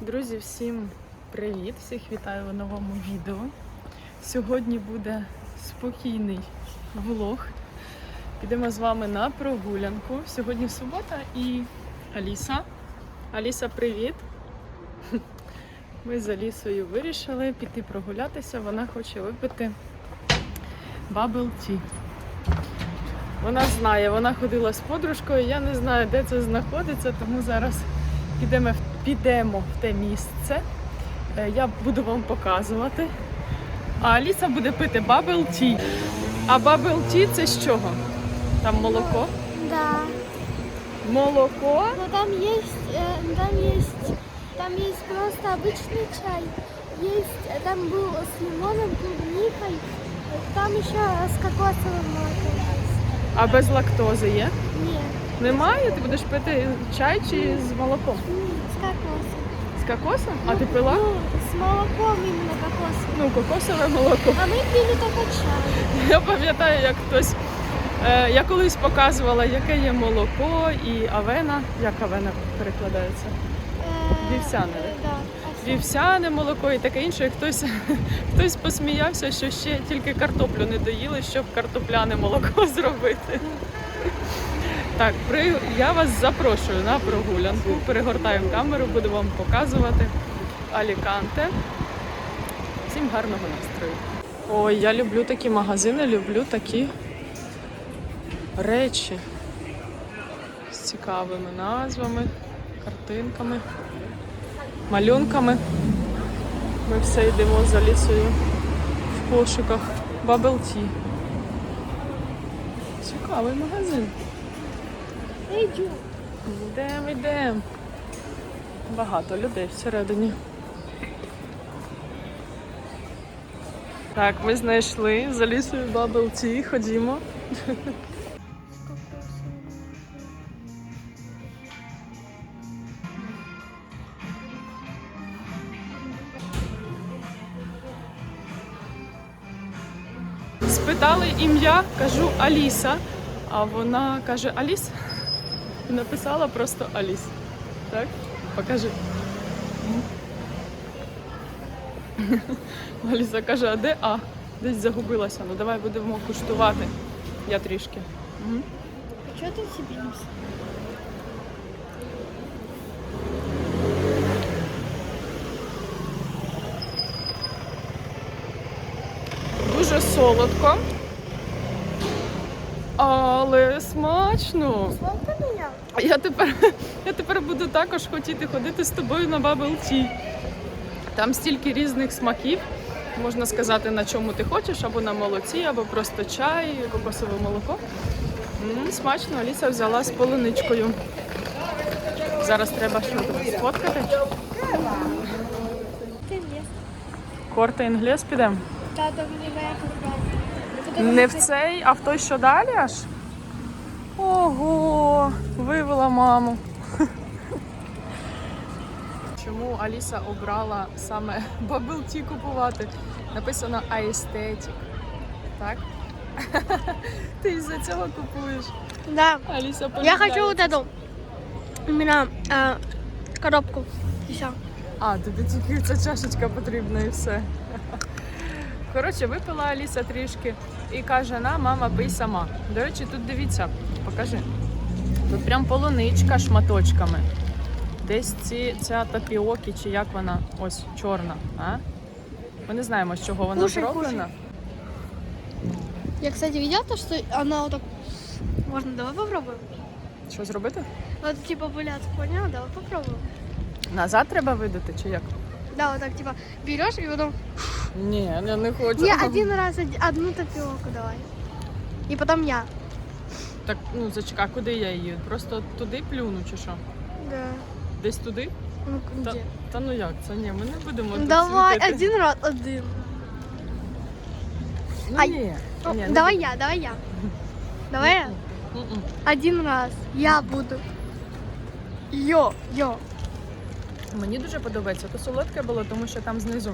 Друзі, всім привіт! Всіх вітаю в новому відео. Сьогодні буде спокійний влог. Підемо з вами на прогулянку. Сьогодні субота і Аліса. Аліса, привіт! Ми з Алісою вирішили піти прогулятися. Вона хоче випити Bubble Tea. Вона знає, вона ходила з подружкою. Я не знаю, де це знаходиться, тому зараз підемо, в- підемо в те місце. Е, Я буду вам показувати. А Аліса буде пити Bubble Tea. А Bubble Tea це з чого? Там молоко? Да. Молоко? Но там есть, э, там есть, там есть просто обычный чай. Есть, э, там был с лимоном, клубникой. э, Там еще с кокосовым молоком есть. А без лактози є? Нет, Немає? Ти будеш пити чай чи з молоком? м, с кокосом. З кокосом? А ти пила? Ну, с молоком именно кокосовым. Ну, кокосове молоко. А мы пили только чай. Я пам'ятаю, як хтось. е, Я колись показувала, яке є молоко і авена. Як авена перекладається? Э, Вівсяне, э, Да. А Вівсяне молоко і таке інше. І Хтось, хтось посміявся, що ще тільки картоплю не доїли, щоб картопляне молоко зробити. так, при... я вас запрошую на прогулянку. Перегортаємо камеру, буду вам показувати Аліканте. Всім гарного настрою. Ой, я люблю такі магазини, люблю такі речі з цікавими назвами, картинками, малюнками. Ми все йдемо за лісою в пошуках Bubble Tea. Цікавий магазин. Идем. Йдемо, йдемо. Багато людей всередині. Так, ми знайшли за лісою Bubble Tea. Ходімо. Спитали ім'я, кажу Аліса. А вона каже Аліс. Написала просто Аліс. Так? Покажи. Аліса каже, а де А? Десь загубилася. Ну давай будемо куштувати. Я трішки. А ты себе не Дуже солодко. Але смачно. А Я тепер, я тепер буду також хотіти ходити з тобою на Bubble Tea. Там стільки різних смаків. Можна сказати, на чому ти хочеш, або на молоці, або просто чай, кокосове молоко. М, смачно, Аліса взяла з полуничкою. Зараз треба що сфоткати. Корта інглес підемо. Моя. Не в цей, а в той, що далі аж. Ого, вивела маму. Чому Аліса обрала саме Tea купувати? Написано aesthetic. Так? Ти із-за цього купуєш. Да. Аліса Я хочу вот эту. Именно э, коробку. И все. А, тобі тільки ця чашечка потрібна і все. Коротше, випила Аліса трішки і каже: на, мама, пий сама. До речі, тут дивіться, покажи. Тут прям полуничка шматочками. Десь ці, ця тапіокі, чи як вона, ось чорна. А? Ми не знаємо, з чого вона Кушай, зроблена. Я, кстати, видела то, что она вот так... Давай попробуем? Що зробити? Вот типа пылят, поняла? Давай попробуем. Назад треба видати, чи як? Да, вот так типа берешь и потом... Ні, я не хочу. Не, один раз од- одну топилку давай. И потом я. Так, ну зачекай, куди я її? Просто туди плюну, чи що? Да. Десь туди? Ну, Та, где? та ну як це? Ні, ми не будемо. тут Давай, світити. один раз, один. Ну, Ай. ні. Ну, ні, не давай буду. я, давай я. Давай я. М-м. Один раз. Я буду. Йо, йо. Мені дуже подобається. То солодке було, тому що там знизу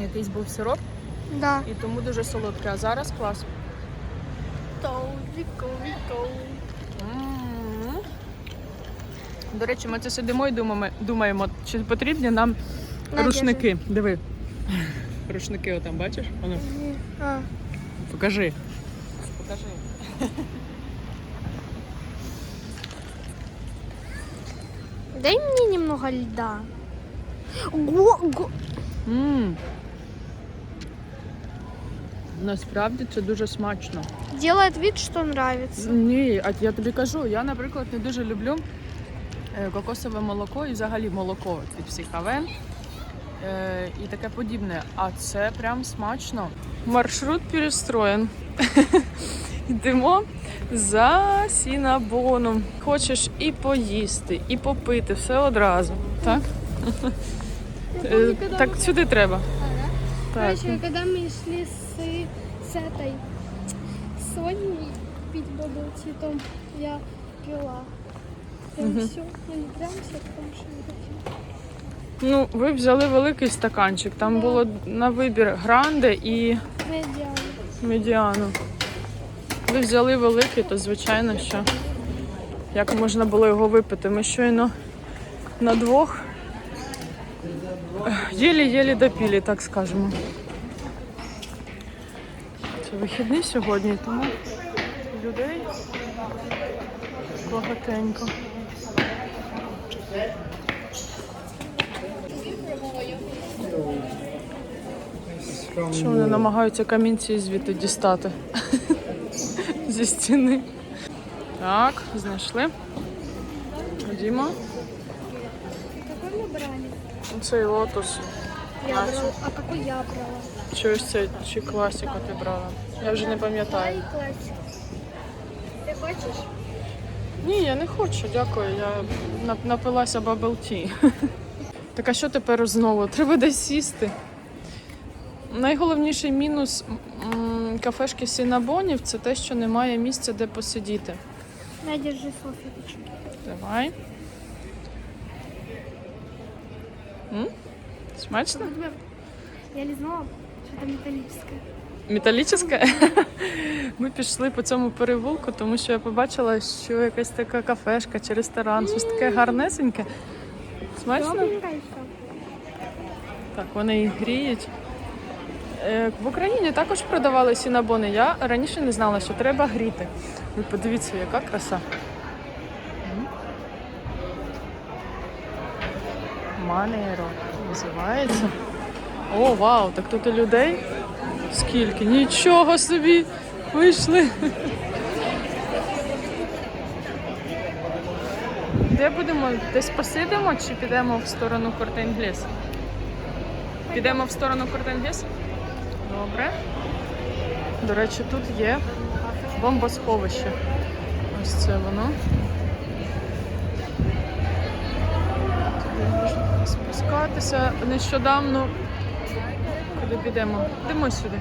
якийсь був сироп, Да. і тому дуже солодке. А зараз клас. Тоу, віко, віко. М. До речі, ми це сидимо і думаємо, думаємо чи потрібні нам На, рушники. Диви. Рушники отам, бачиш? Воно. А, Покажи. Покажи. Дай мне немного льда. Го, го. Мм. Насправді це дуже смачно. Делает вид, что нравится. Ні, а я тобі кажу, я, наприклад, не дуже люблю е, кокосове молоко і взагалі молоко від всіх авен е, і таке подібне. А це прям смачно. Маршрут перестроєн. Йдемо за сінабоном. Хочеш і поїсти, і попити, все одразу. Так? Е, Так сюди треба. Так. Короче, когда мы шли с, с этой Соней пить я пила. Прям Мгм. все. Ну не прям все, потому что не хочу. Ну, ви взяли великий стаканчик. Там було на вибір гранде і Медиан. медіану. Ви взяли великий, то звичайно, що як можна було його випити. Ми щойно на двох єлі-єлі допілі, так скажемо. Це вихідний сьогодні, тому людей багатенько. Що вони намагаються камінці звідти дістати зі стіни. Так, знайшли. Ходімо. Цей лотос. Я А, брала. А какой я брала? Чи ось цей чи класіка ти брала? Я вже не пам'ятаю. Ты хочешь? Ні, я не хочу, дякую. Я напилася бабл ті. Так а що тепер знову? Треба десь сісти. Найголовніший мінус кафешки Сінабонів це те, що немає місця, де посидіти. На, держи салфеточки. Давай. М? Смачно? Я лизнула, что-то металлическое. Металічне? Ми пішли по цьому перевулку, тому що я побачила, що якась така кафешка чи ресторан, щось таке гарнесеньке. Смачно? Так, вони їх гріють. Е, В Україні також продавали сінабони. Я раніше не знала, що треба гріти. Ви подивіться, яка краса. М. Манеро називається. О, вау, так тут і людей скільки? Нічого собі вийшли. Де будемо? Десь посидимо чи підемо в сторону Кортенгліс? Підемо в сторону Кортенгліс? Добре. До речі, тут є бомбосховище. Ось це воно. Туди можна спускатися. Нещодавно. Куди підемо? Йдемо сюди.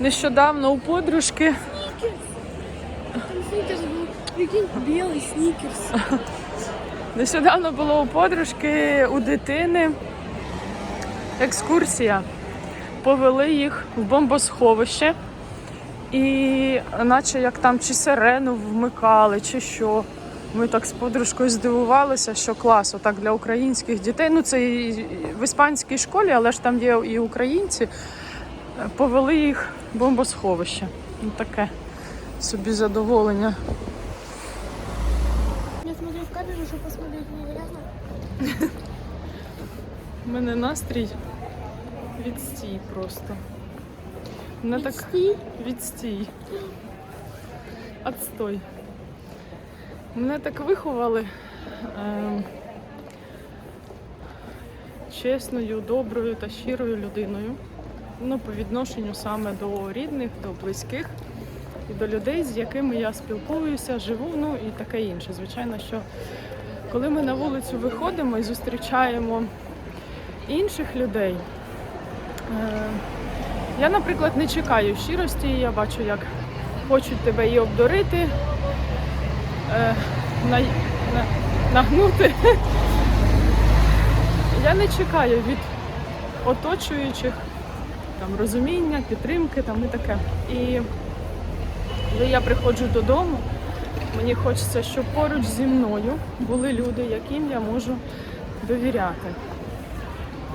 Нещодавно у подружки был, прикинь, белый сникерс. Нещодавно було у подружки у дитини екскурсія. Повели їх в бомбосховище, і наче як там чи сирену вмикали, чи що. Ми так з подружкою здивувалися, що клас, отак для українських дітей. Ну це і в іспанській школі, але ж там є і українці. Повели їх в бомбосховище. Ну таке собі задоволення. Я смотрю в камеру, чтобы посмотреть, не грязно. У мене настрій відстій просто. Мене так Відстій? відстій. Отстой. Мене так виховали ем, чесною, доброю та щирою людиною. Ну, по відношенню саме до рідних, до близьких і до людей, з якими я спілкуюся, живу, ну і таке інше. Звичайно, що коли ми на вулицю виходимо і зустрічаємо інших людей, е, я, наприклад, не чекаю щирості, я бачу, як хочуть тебе і обдурити, е, на, на, нагнути. Я не чекаю від оточуючих там, розуміння, підтримки там, і таке. І коли я приходжу додому, Мені хочеться, щоб поруч зі мною були люди, яким я можу довіряти.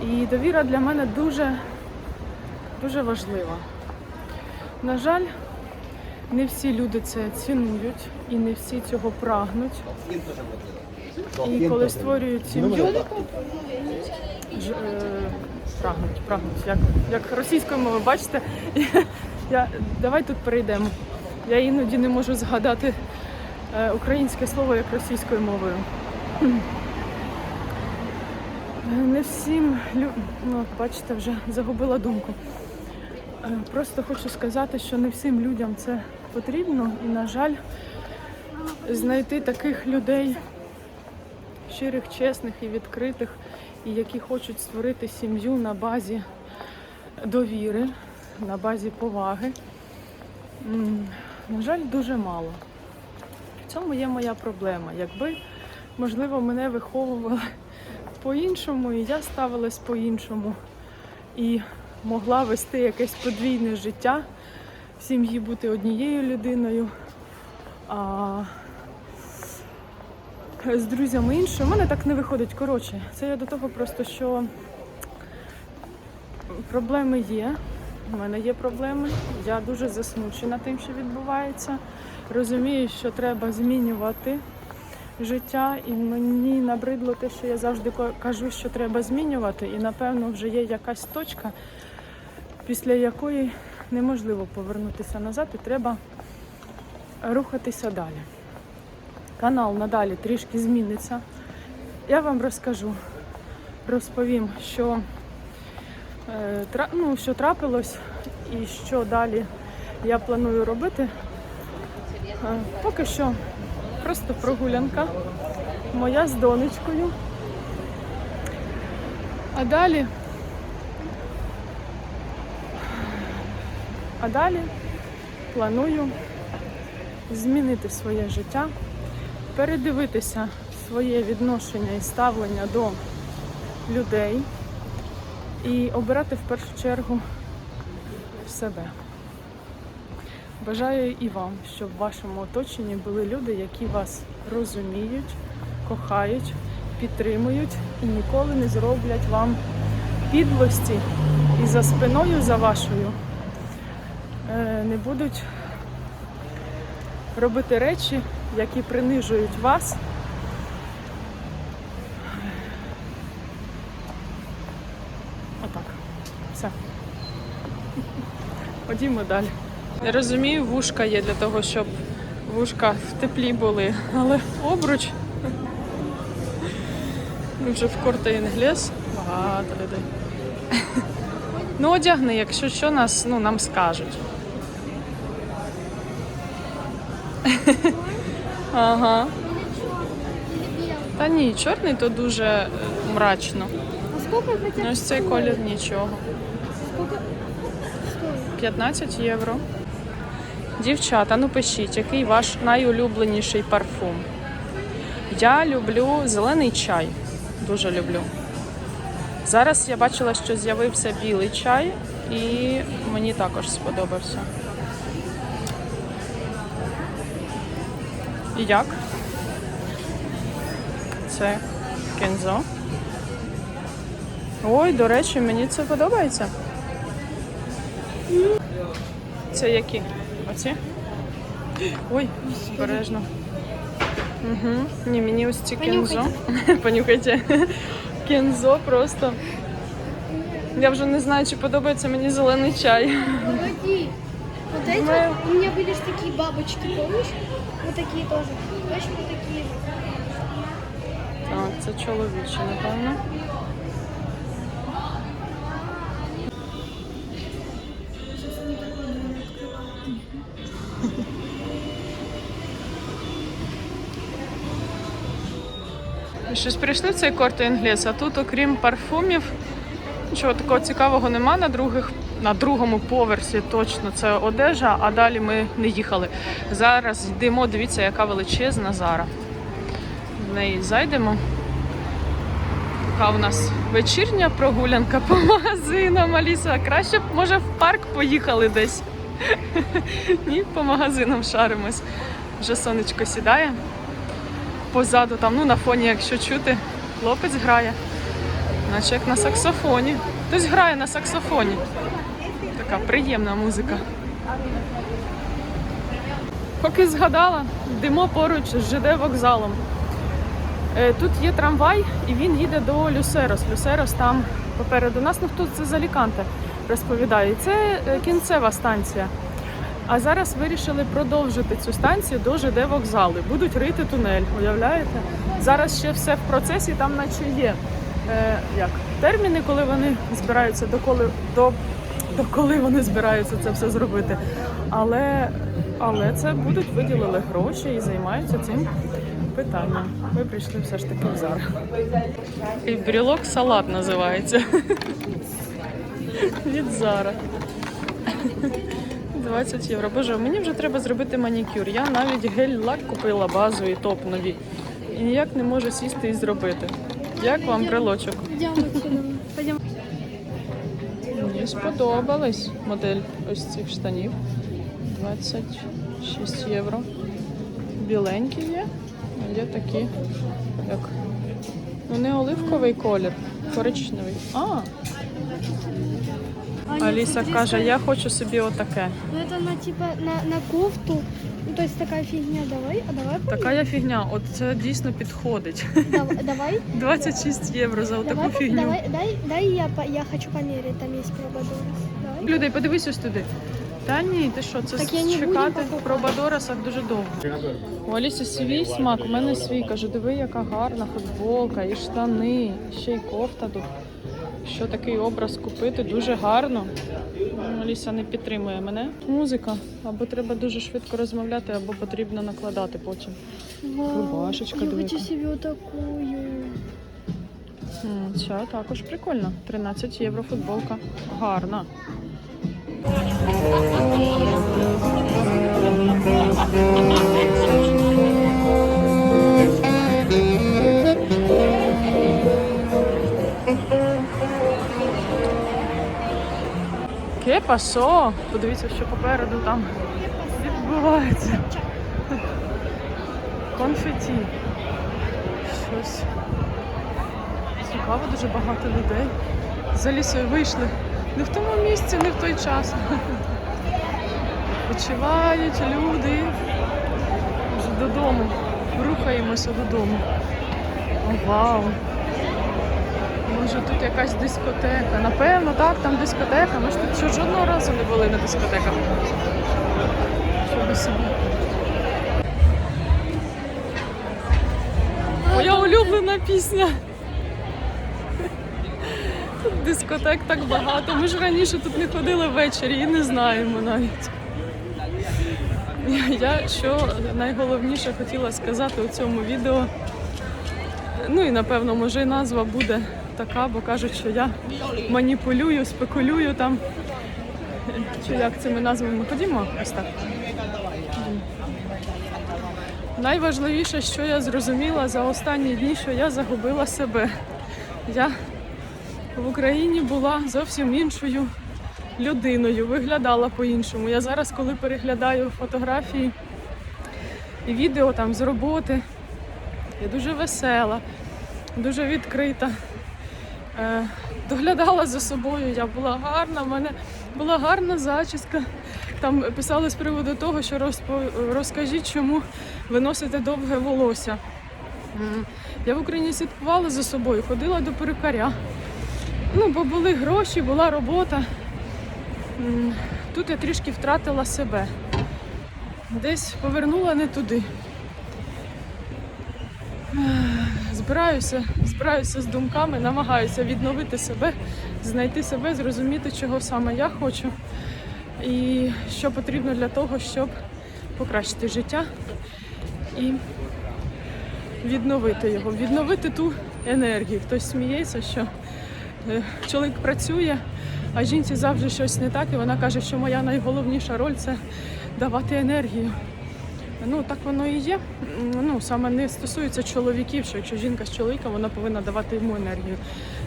І довіра для мене дуже, дуже важлива. На жаль, не всі люди це цінують і не всі цього прагнуть. І коли створюють сім'ю, ж, е, прагнуть, прагнуть. Як, як російською мовою, бачите, я, давай тут перейдемо. Я іноді не можу згадати е, українське слово як російською мовою. Не всім лю... ну, бачите, вже загубила думку. Е, Просто хочу сказати, що не всім людям це потрібно, і, на жаль, знайти таких людей, щирих, чесних і відкритих, і які хочуть створити сім'ю на базі довіри, на базі поваги. На жаль, дуже мало. В цьому є моя проблема. Якби, можливо, мене виховували по-іншому, і я ставилась по-іншому, і могла вести якесь подвійне життя, в сім'ї бути однією людиною, а з друзями іншою. У мене так не виходить. Коротше, це я до того просто, що проблеми є. У мене є проблеми. Я дуже засмучена тим, що відбувається. Розумію, що треба змінювати життя, і мені набридло те, що я завжди кажу, що треба змінювати. І напевно вже є якась точка, після якої неможливо повернутися назад, і треба рухатися далі. Канал надалі трішки зміниться. Я вам розкажу, розповім, що, е, ну, що трапилось і що далі я планую робити. Е, Поки що просто прогулянка моя з донечкою. А далі. А далі планую змінити своє життя, передивитися своє відношення і ставлення до людей і обирати в першу чергу себе. Бажаю і вам, щоб в вашому оточенні були люди, які вас розуміють, кохають, підтримують і ніколи не зроблять вам підлості і за спиною за вашою не будуть робити речі, які принижують вас. Отак. Все. Ходімо далі. Я розумію, вушка є для того, щоб вушка в теплі були, але обруч. Ми вже в корте інглес. Багато людей. Ну, одягни, якщо що, нас, ну, нам скажуть. Ага. Та ні, чорний то дуже е, мрачно. А сколько хотя Ну, ось цей колір нічого. Сколько стоит? 15 євро. Дівчата, ну пишіть, який ваш найулюбленіший парфум? Я люблю зелений чай. Дуже люблю. Зараз я бачила, що з'явився білий чай, і мені також сподобався. як? Це кензо. Ой, до речі, мені це подобається. Це які? Оці? Ой, обережно. Угу. Ні, мені ось ці кензо. Понюхайте. Кензо просто. Я вже не знаю, чи подобається мені зелений чай. Погоди. Вот эти Мы- вот, у меня были ж такие бабочки, помнишь? Вот такие тоже. Точно же. Так, це чоловічі, напевно. Щось прийшли в цей корт інглес, а тут, окрім парфумів, нічого такого цікавого нема. На, других, на другому поверсі точно це одежа, а далі ми не їхали. Зараз йдемо, дивіться, яка величезна зара. В неї зайдемо. Така у нас вечірня прогулянка по магазинам. Аліса, краще б, може, в парк поїхали десь. Ні, по магазинам шаримось. Вже сонечко сідає. Позаду там, ну на фоні, якщо чути, хлопець грає. Наче як на саксофоні. Хтось грає на саксофоні. Така приємна музика. Поки згадала, йдемо поруч з ЖД вокзалом. Е, Тут є трамвай, і він їде до Люсерос. Люсерос там попереду нас. Ну хто це з Аліканте розповідає. Це е, кінцева станція. А зараз вирішили продовжити цю станцію до ЖД вокзалу. Будуть рити тунель, уявляєте? Зараз ще все в процесі, там наче є е, як, терміни, коли вони збираються, до коли, до, до коли вони збираються це все зробити. Але, але це будуть виділили гроші і займаються цим питанням. Ми прийшли все ж таки в Зара. І брілок салат називається. Від Зара. 20 євро. Боже, мені вже треба зробити манікюр. Я навіть гель-лак купила базовий топ нові. І ніяк не можу сісти і зробити. Як вам брелочок? Мені сподобалась модель ось цих штанів. 26 євро. Біленькі є, є такі, як. Ну, не оливковий колір, коричневий. А, Аліса каже, я хочу собі отаке. Ну это на типа на, на кофту. Ну то есть такая фигня. Давай, а давай. Така я фігня, от це дійсно підходить. Давай, давай. 26 євро за отаку Давай, фігню. давай, дай, дай я, по- я хочу померить, там есть прободорис. Давай. Людей, подивись ось туди. Та ні, ти що, це Так я не буду чекати покупати. про Бадораса дуже довго. У Алісі свій смак, у мене свій. Кажу, диви, яка гарна футболка, і штани, і ще й кофта тут. Що такий образ купити, дуже гарно. Ну, Аліся не підтримує мене. Музика. Або треба дуже швидко розмовляти, або потрібно накладати потім. Рубашечка, я хочу яка. себе вот такую. М, Ця також прикольна. 13 євро футболка. Гарна. Пасо? Подивіться, що попереду там відбувається. Конфеті. Щось. Цікаво, дуже багато людей. За лісою вийшли не в тому місці, не в той час. Почувають люди. Вже додому. Рухаємося додому. О, вау! Може тут якась дискотека. Напевно, так, там дискотека. Ми ж тут ще жодного разу не були на дискотеках. Щоби собі. Моя улюблена пісня. Дискотек так багато. Ми ж раніше тут не ходили ввечері і не знаємо навіть. Я що найголовніше хотіла сказати у цьому відео. Ну і напевно, може, і назва буде така, бо кажуть, що я маніпулюю, спекулюю там. Чи як це ми назвемо? Ходімо ось так. Найважливіше, що я зрозуміла за останні дні, що я загубила себе. Я в Україні була зовсім іншою людиною, виглядала по-іншому. Я зараз, коли переглядаю фотографії і відео там з роботи, я дуже весела, дуже відкрита. Е, доглядала за собою, я була гарна, в мене була гарна зачіска. Там писали з приводу того, що розпо- розкажіть, чому ви носите довге волосся. Я в Україні слідкувала за собою, ходила до перукаря. Ну, бо були гроші, була робота. Тут я трішки втратила себе. Десь повернула не туди. Збираюся, збираюся з думками, намагаюся відновити себе, знайти себе, зрозуміти, чого саме я хочу і що потрібно для того, щоб покращити життя і відновити його, відновити ту енергію. Хтось сміється, що е, чоловік працює, а жінці завжди щось не так, і вона каже, що моя найголовніша роль це давати енергію. Ну так воно і є. Ну саме не стосується чоловіків, що якщо жінка з чоловіком, вона повинна давати йому енергію.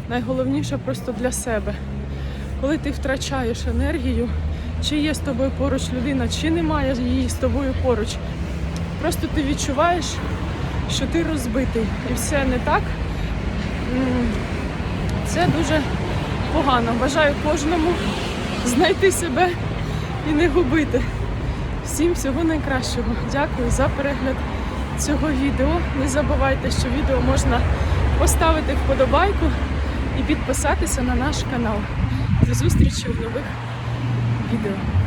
Найголовніше просто для себе. Коли ти втрачаєш енергію, чи є з тобою поруч людина, чи немає її з тобою поруч, просто ти відчуваєш, що ти розбитий і все не так. Це дуже погано. Бажаю кожному знайти себе і не губити. Всім всього найкращого. Дякую за перегляд цього відео. Не забувайте, що відео можна поставити вподобайку і підписатися на наш канал. До зустрічі в нових відео.